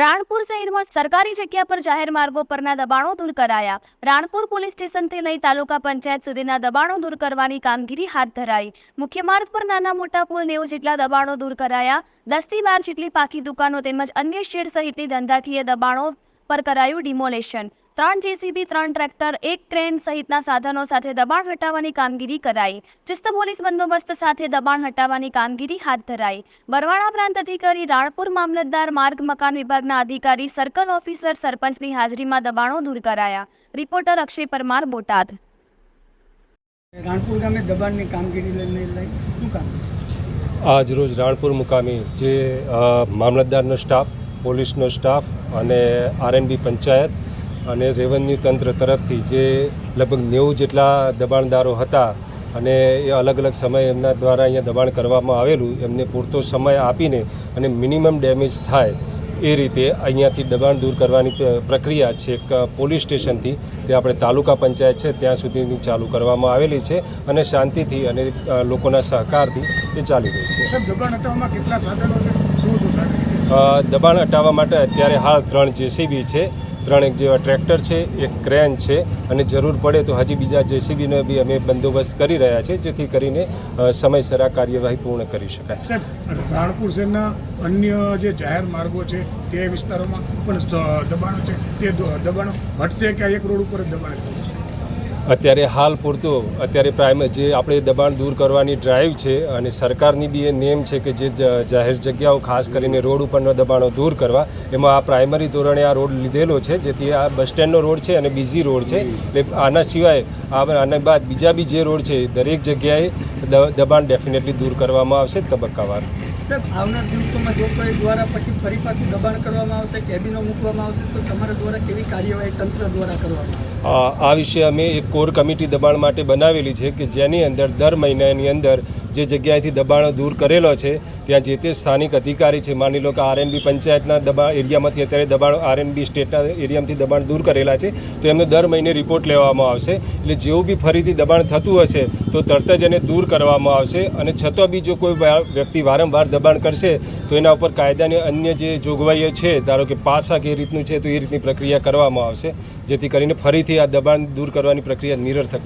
રાણપુર શહેરમાં સરકારી જગ્યા પર જાહેર માર્ગો પરના દબાણો દૂર કરાયા. રાણપુર પોલીસ સ્ટેશનથી લઈ તાલુકા પંચાયત સુધીના દબાણો દૂર કરવાની કામગીરી હાથ ધરાઈ. મુખ્ય માર્ગ પર નાના મોટા કુલ નેવું જેટલા દબાણો દૂર કરાયા દસથી બાર જેટલી પાકી દુકાનો તેમજ અન્ય શેડ સહિતની ધંધાકીય દબાણો પર કરાયું ડિમોલેશન. ત્રણ જેસીબી ત્રણ ટ્રેક્ટર એક ક્રેન સહિતના સાધનો સાથે દબાણ હટાવવાની કામગીરી કરાઈ. ચુસ્ત પોલીસ બંદોબસ્ત સાથે દબાણ હટાવવાની કામગીરી હાથ ધરાઈ. બરવાડા પ્રાંત અધિકારી રાણપુર મામલતદાર માર્ગ મકાન વિભાગના અધિકારી સર્કલ ઓફિસર સરપંચની હાજરીમાં દબાણો દૂર કરાયા. રિપોર્ટર અક્ષય પરમાર બોટાદ. રાણપુર ગામે દબાણની કામગીરી લઈને લઈ શું કામ? આજ રોજ રાણપુર મુકામે જે મામલતદારનો સ્ટાફ પોલીસનો સ્ટાફ અને આરએનબી પંચાયત અને રેવન્યુ તંત્ર તરફથી જે લગભગ નેવું જેટલા દબાણદારો હતા અને એ અલગ અલગ સમય એમના દ્વારા અહીંયા દબાણ કરવામાં આવેલું એમને પૂરતો સમય આપીને અને મિનિમમ ડેમેજ થાય એ રીતે અહીંયાથી દબાણ દૂર કરવાની પ્ર- પ્રક્રિયા છેક પોલીસ સ્ટેશનથી તે આપણે તાલુકા પંચાયત છે ત્યાં સુધીની ચાલુ કરવામાં આવેલી છે અને શાંતિથી અને લોકોના સહકારથી એ ચાલી રહી છે. હટાવવામાં કેટલા સાધનો દબાણ હટાવવા માટે અત્યારે હાલ ત્રણ જેસીબી છે. ત્રણ એક જેવા ટ્રેક્ટર છે, એક ક્રેન છે અને જરૂર પડે તો હજી બીજા જેસીબીનો બી અમે બંદોબસ્ત કરી રહ્યા છે, જેથી કરીને સમયસર આ કાર્યવાહી પૂર્ણ કરી શકાય. રાણપુર શહેરના અન્ય જે જાહેર માર્ગો છે, તે વિસ્તારોમાં પણ દબાણો છે, તે દબાણો હટશે કે એક રોડ ઉપર દબાણ છે? અત્યારે હાલ પૂરતું, અત્યારે પ્રાઇમ જે આપણે દબાણ દૂર કરવાની ડ્રાઈવ છે અને સરકારની બી એ નેમ છે કે જે જાહેર જગ્યાઓ ખાસ કરીને રોડ ઉપરના દબાણો દૂર કરવા, એમાં આ પ્રાઇમરી ધોરણે આ રોડ લીધેલો છે, જેથી આ બસ સ્ટેન્ડનો રોડ છે અને બીજી રોડ છે. એટલે આના સિવાય આ આના બાદ બીજા બી જે રોડ છે દરેક જગ્યાએ દબાણ ડેફિનેટલી દૂર કરવામાં આવશે તબક્કાવાર. સાહેબ આવનાર દિવસોમાં જો કોઈ દ્વારા પછી ફરી પાછું દબાણ કરવામાં આવશે, કેબિનો મૂકવામાં આવશે, તો તમારા દ્વારા કેવી કાર્યવાહી તંત્ર દ્વારા કરવામાં આ વિશે અમે એક કોર કમિટી દબાણ માટે બનાવેલી છે કે જેની અંદર દર મહિનાની અંદર જે જગ્યાએથી દબાણો દૂર કરેલો છે, ત્યાં જે તે સ્થાનિક અધિકારી છે, માની લો કે આરએનબી પંચાયતના દબાણ એરિયામાંથી અત્યારે દબાણ આરએનબી સ્ટેટના એરિયામાંથી દબાણ દૂર કરેલા છે, તો એમનો દર મહિને રિપોર્ટ લેવામાં આવશે. એટલે જેવું બી ફરીથી દબાણ થતું હશે, તો તરત જ એને દૂર કરવામાં આવશે અને છતાં બી જો કોઈ વ્યક્તિ વારંવાર દબાણ કરશે, તો એના ઉપર કાયદાની અન્ય જે જોગવાઈઓ છે, ધારો કે પાસા કે એ રીતનું છે, તો એ રીતની પ્રક્રિયા કરવામાં આવશે, જેથી કરીને ફરીથી આ દબાણ દૂર કરવાની પ્રક્રિયા નિરર્થક